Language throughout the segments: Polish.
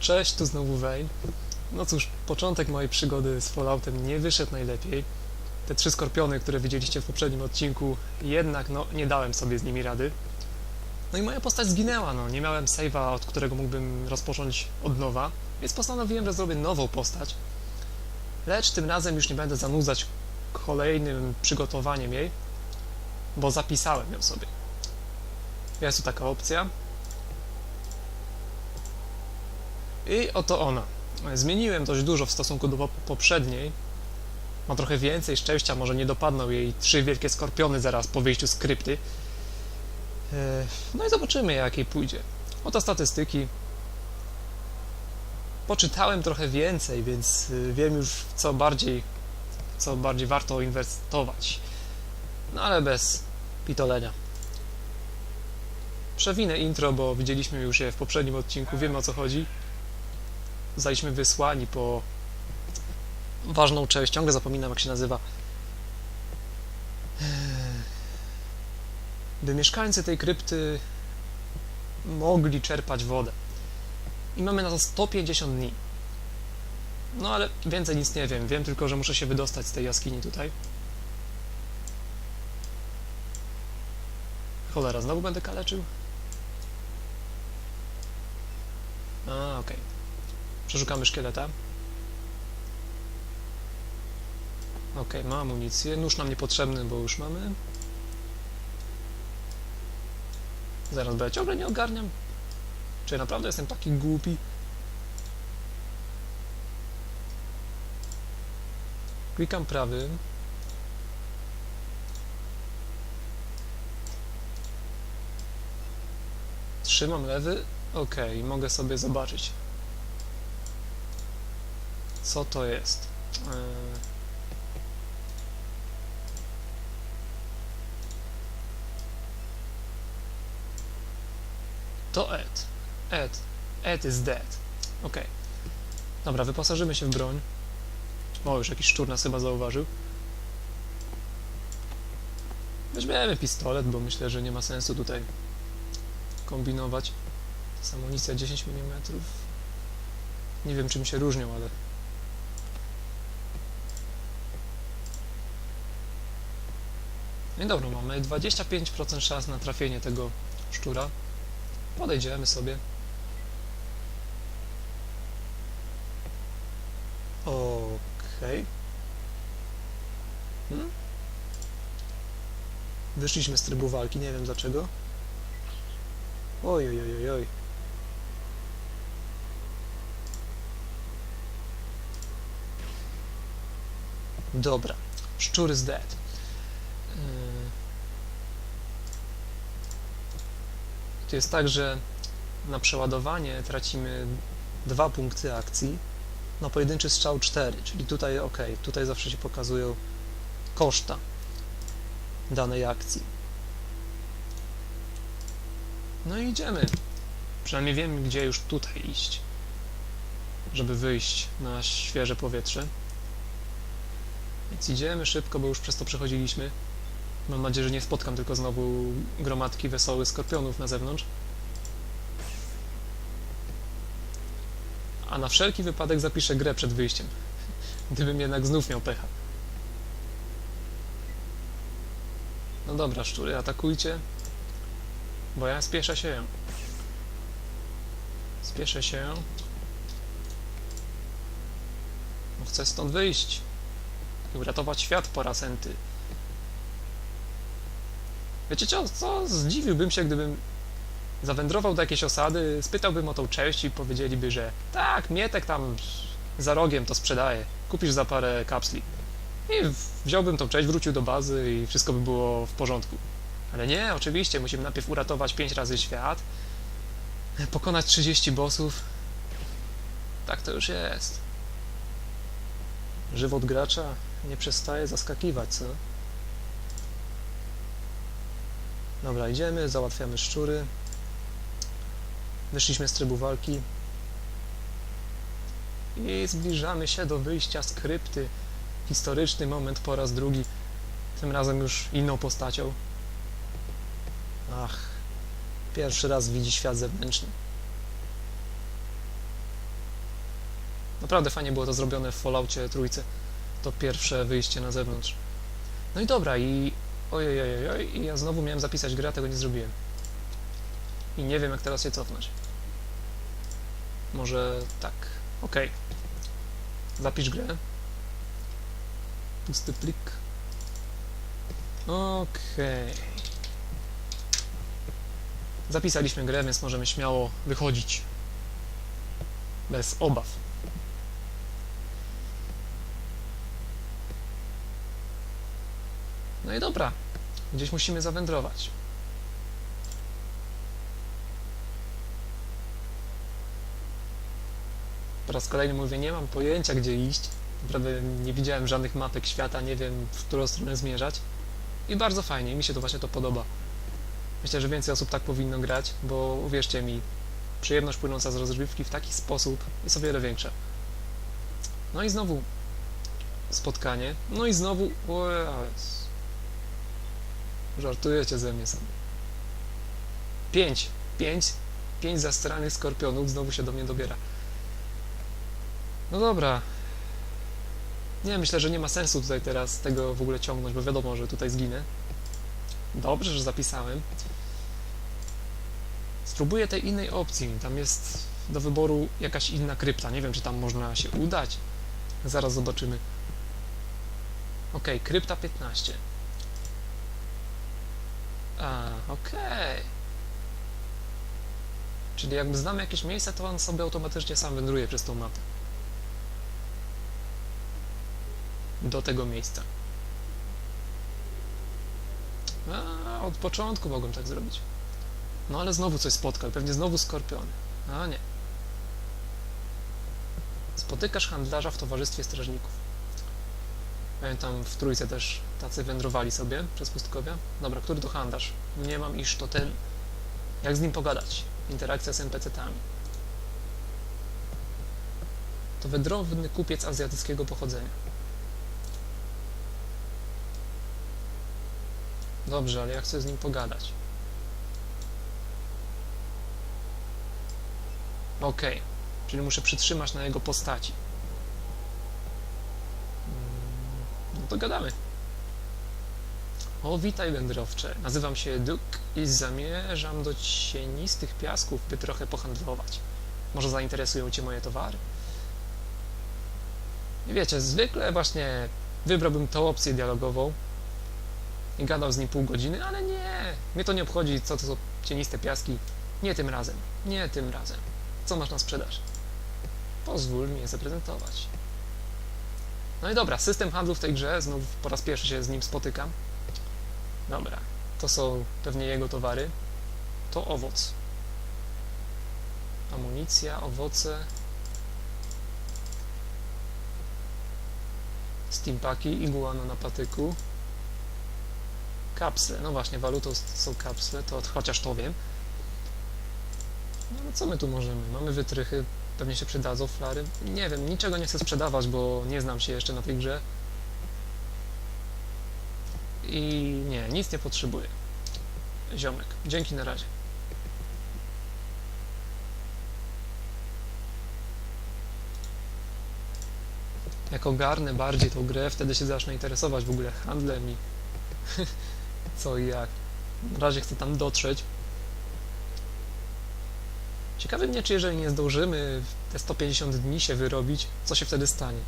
Cześć, tu znowu Wayne. No cóż, początek mojej przygody z Falloutem nie wyszedł najlepiej. Te trzy skorpiony, które widzieliście w poprzednim odcinku, jednak no, nie dałem sobie z nimi rady. No i moja postać zginęła, no. Nie miałem save'a, od którego mógłbym rozpocząć od nowa, więc postanowiłem, że zrobię nową postać. Lecz tym razem już nie będę zanudzać kolejnym przygotowaniem jej, bo zapisałem ją sobie. Jest tu taka opcja. I oto ona. Zmieniłem dość dużo w stosunku do pop- poprzedniej. Ma trochę więcej szczęścia, może nie dopadną jej trzy wielkie skorpiony zaraz po wyjściu z krypty. E, No i zobaczymy, jak jej pójdzie. Oto statystyki. Poczytałem trochę więcej, więc y, wiem już co bardziej, co bardziej warto inwestować. No ale bez pitolenia. Przewinę intro, bo widzieliśmy już je w poprzednim odcinku, wiemy o co chodzi. Zostaliśmy wysłani po ważną część, ciągle zapominam jak się nazywa. By mieszkańcy tej krypty mogli czerpać wodę. I mamy na to 150 dni. No ale więcej nic nie wiem. Wiem tylko, że muszę się wydostać z tej jaskini tutaj. Cholera, znowu będę kaleczył? A, okej. Przeszukamy szkieleta. Okej, ma amunicję. Nóż nam niepotrzebny, bo już mamy. Zaraz, bo ja ciągle nie ogarniam. Czy naprawdę jestem taki głupi? Klikam prawym. Trzymam lewy. Okej, mogę sobie zobaczyć. Co to jest? Eee, To Ed. Ed. Ed is dead. Okej. Dobra, wyposażymy się w broń. O, już jakiś szczur nas chyba zauważył. Weźmiemy pistolet, bo myślę, że nie ma sensu tutaj kombinować. To jest amunicja 10 mm. Nie wiem, czym się różnią, ale... No i dobra, mamy 25% szans na trafienie tego szczura. Podejdziemy sobie. Okej. Hmm? Wyszliśmy z trybu walki, nie wiem dlaczego. Oj, oj, oj, oj. Dobra. Szczur is dead. To jest tak, że na przeładowanie tracimy dwa punkty akcji, na pojedynczy strzał 4, czyli tutaj ok, tutaj zawsze się pokazują koszta danej akcji. No i idziemy. Przynajmniej wiem, gdzie już tutaj iść, żeby wyjść na świeże powietrze. Więc idziemy szybko, bo już przez to przechodziliśmy. Mam nadzieję, że nie spotkam tylko znowu gromadki wesołych skorpionów na zewnątrz. A na wszelki wypadek zapiszę grę przed wyjściem. Gdybym jednak znów miał pecha. No dobra, szczury, atakujcie. Bo ja spieszę się. Spieszę się. Chcę stąd wyjść. I uratować świat po raz enty. Wiecie co, co? Zdziwiłbym się, gdybym zawędrował do jakiejś osady, spytałbym o tą część i powiedzieliby, że tak, Mietek tam za rogiem to sprzedaje, kupisz za parę kapsli. I wziąłbym tą część, wrócił do bazy i wszystko by było w porządku. Ale nie, oczywiście, musimy najpierw uratować 5 razy świat, pokonać 30 bossów. Tak to już jest. Żywot gracza nie przestaje zaskakiwać, co? Dobra, idziemy, załatwiamy szczury. Wyszliśmy z trybu walki. I zbliżamy się do wyjścia z krypty. Historyczny moment po raz drugi. Tym razem już inną postacią. Ach, pierwszy raz widzi świat zewnętrzny. Naprawdę fajnie było to zrobione w Falloutie trójce. To pierwsze wyjście na zewnątrz. No i dobra, i... Ojej, ojej, ojej, i ja znowu miałem zapisać grę, a tego nie zrobiłem. I nie wiem, jak teraz się cofnąć. Może tak. Okej. Zapisz grę. Pusty plik. Okej. Zapisaliśmy grę, więc możemy śmiało wychodzić. Bez obaw. No i dobra. Gdzieś musimy zawędrować. Po raz kolejny mówię, nie mam pojęcia gdzie iść. Naprawdę nie widziałem żadnych mapek świata, nie wiem w którą stronę zmierzać. I bardzo fajnie, mi się to właśnie to podoba. Myślę, że więcej osób tak powinno grać, bo uwierzcie mi, przyjemność płynąca z rozrywki w taki sposób jest o wiele większa. No i znowu spotkanie. No i znowu... O. Żartujecie ze mnie sobie. Pięć. Pięć. Pięć zastranych skorpionów znowu się do mnie dobiera. No dobra. Nie, myślę, że nie ma sensu tutaj teraz tego w ogóle ciągnąć, bo wiadomo, że tutaj zginę. Dobrze, że zapisałem. Spróbuję tej innej opcji. Tam jest do wyboru jakaś inna krypta. Nie wiem, czy tam można się udać. Zaraz zobaczymy. Ok, krypta 15. A, okej. Czyli jakby znamy jakieś miejsce, to on sobie automatycznie sam wędruje przez tą mapę. Do tego miejsca. A, od początku mogłem tak zrobić. No ale znowu coś spotkał, pewnie znowu skorpiony. A nie. Spotykasz handlarza w towarzystwie strażników. Pamiętam w trójce też tacy wędrowali sobie przez pustkowia. Dobra, który to handlarz? Nie mam iż to ten. Jak z nim pogadać? Interakcja z NPC-tami. To wędrowny kupiec azjatyckiego pochodzenia. Dobrze, ale ja chcę z nim pogadać. Okej, czyli muszę przytrzymać na jego postaci. Mm, No to gadamy. O, witaj wędrowcze. Nazywam się Duke i zamierzam do cienistych piasków, by trochę pohandlować. Może zainteresują Cię moje towary? Wiecie, zwykle właśnie wybrałbym tą opcję dialogową i gadał z nim pół godziny, ale nie, mnie to nie obchodzi, co to są cieniste piaski. Nie tym razem, nie tym razem. Co masz na sprzedaż? Pozwól mi je zaprezentować. No i dobra, system handlu w tej grze, znów po raz pierwszy się z nim spotykam. Dobra, to są pewnie jego towary. To owoc. Amunicja, owoce. Steampaki, iguana na patyku. Kapsle, no właśnie, walutą są kapsle, to chociaż to wiem. No ale co my tu możemy? Mamy wytrychy, pewnie się przydadzą flary. Nie wiem, niczego nie chcę sprzedawać, bo nie znam się jeszcze na tej grze. I nie, nic nie potrzebuję. Ziomek, dzięki na razie. Jak ogarnę bardziej tą grę, wtedy się zacznę interesować w ogóle handlem i co i jak. Na razie chcę tam dotrzeć. Ciekawy mnie, czy jeżeli nie zdążymy te 150 dni się wyrobić, co się wtedy stanie.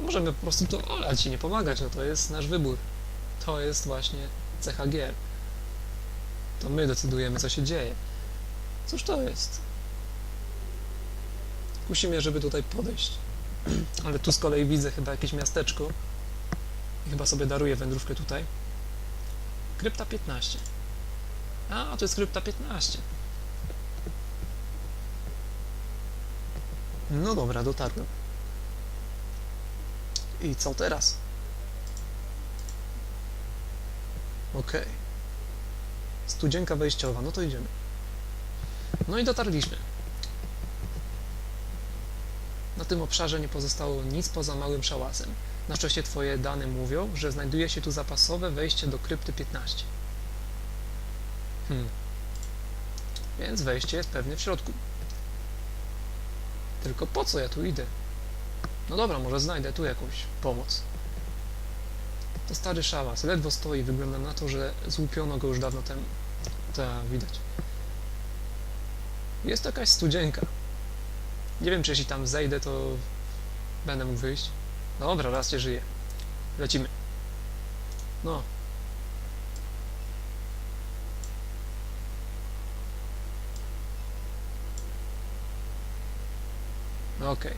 Możemy po prostu to olać i nie pomagać, no to jest nasz wybór. To jest właśnie cecha gier. To my decydujemy, co się dzieje. Cóż to jest? Kusi mnie, żeby tutaj podejść. Ale tu z kolei widzę chyba jakieś miasteczko. I chyba sobie daruję wędrówkę tutaj. Krypta 15. A, to jest krypta 15. No dobra, dotarłem. I co teraz? Okej. Studzienka wejściowa, no to idziemy. No i dotarliśmy. Na tym obszarze nie pozostało nic poza małym szałasem. Na szczęście Twoje dane mówią, że znajduje się tu zapasowe wejście do krypty 15. Hmm. Więc wejście jest pewnie w środku. Tylko po co ja tu idę? No dobra, może znajdę tu jakąś pomoc. To stary szałas, ledwo stoi, wygląda na to, że złupiono go już dawno temu. Tak, widać. Jest to jakaś studzienka. Nie wiem, czy jeśli tam zejdę, to będę mógł wyjść. Dobra, raz cię żyję. Lecimy. No. Okej.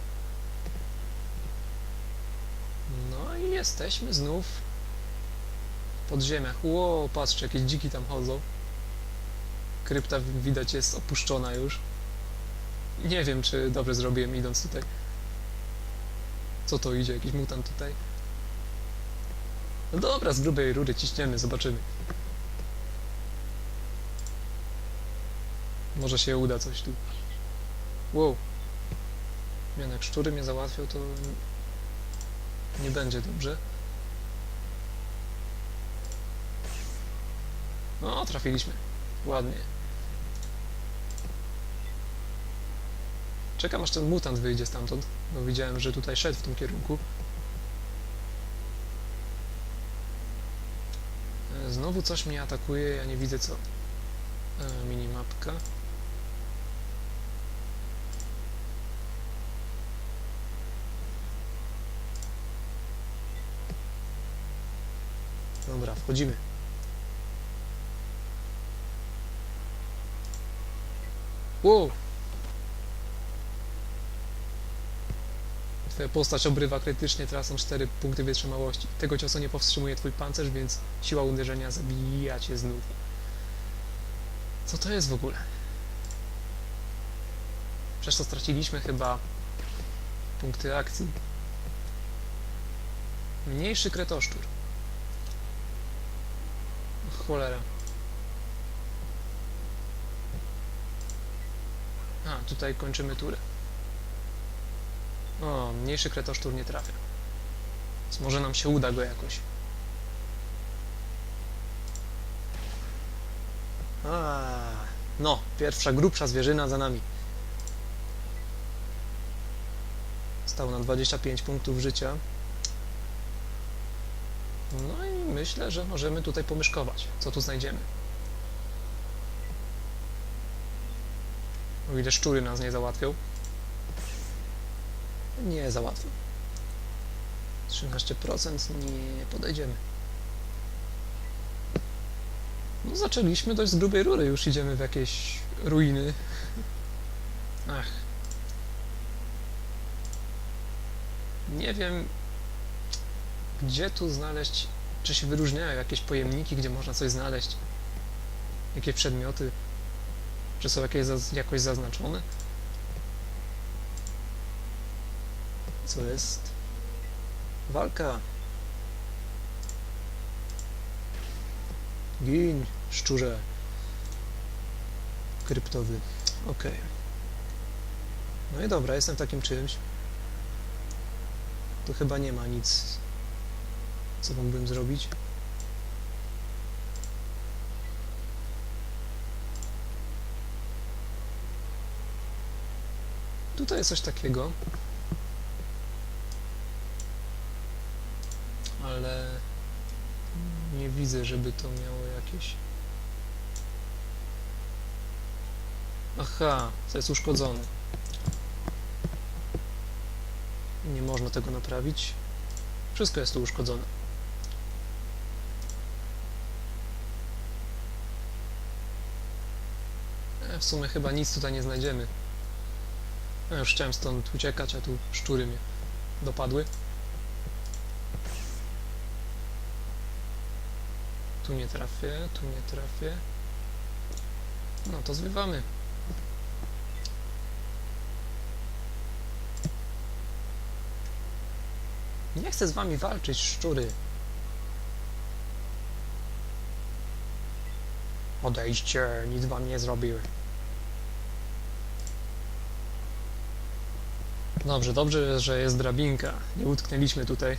No i jesteśmy znów w podziemiach. Ło, patrzcie, jakieś dziki tam chodzą. Krypta widać jest opuszczona już. Nie wiem, czy dobrze zrobiłem idąc tutaj. Co to idzie? Jakiś mutant tutaj? No dobra, z grubej rury ciśniemy, zobaczymy. Może się uda coś tu. Wow. Mian, jak szczury mnie załatwią, to nie będzie dobrze. No, trafiliśmy. Ładnie. Czekam aż ten mutant wyjdzie stamtąd, bo widziałem, że tutaj szedł w tym kierunku. E, Znowu coś mnie atakuje, ja nie widzę co. E, minimapka. Dobra, wchodzimy. Wow! Twoja postać obrywa krytycznie, teraz są 4 punkty wytrzymałości. Tego ciosu nie powstrzymuje twój pancerz, więc siła uderzenia zabija cię znów. Co to jest w ogóle? Przez to straciliśmy chyba punkty akcji. Mniejszy kretoszczur. Cholera. A, tutaj kończymy turę. O, mniejszy kretosztur nie trafia. Więc może nam się uda go jakoś. A, no, pierwsza grubsza zwierzyna za nami. Stał na 25 punktów życia. No i myślę, że możemy tutaj pomieszkować. Co tu znajdziemy? O ile szczury nas nie załatwią. Nie załatwią. 13% nie podejdziemy. No zaczęliśmy dość z grubej rury, już idziemy w jakieś ruiny. Ach. Nie wiem, gdzie tu znaleźć, czy się wyróżniają jakieś pojemniki, gdzie można coś znaleźć, jakie przedmioty, czy są jakieś jakoś zaznaczone. Co jest? Walka. Gin, szczurze. Kryptowy. Okej. No i dobra, jestem takim czymś. Tu chyba nie ma nic, co mógłbym zrobić. Tutaj jest coś takiego. Ale nie widzę, żeby to miało jakieś. Aha, to jest uszkodzone. Nie można tego naprawić. Wszystko jest tu uszkodzone. W sumie chyba nic tutaj nie znajdziemy. Ja już chciałem stąd uciekać, a tu szczury mnie dopadły. Tu nie trafię, tu nie trafię. No to zwiewamy. Nie chcę z wami walczyć, szczury. Odejdźcie, nic wam nie zrobiły. Dobrze, dobrze, że jest drabinka. Nie utknęliśmy tutaj.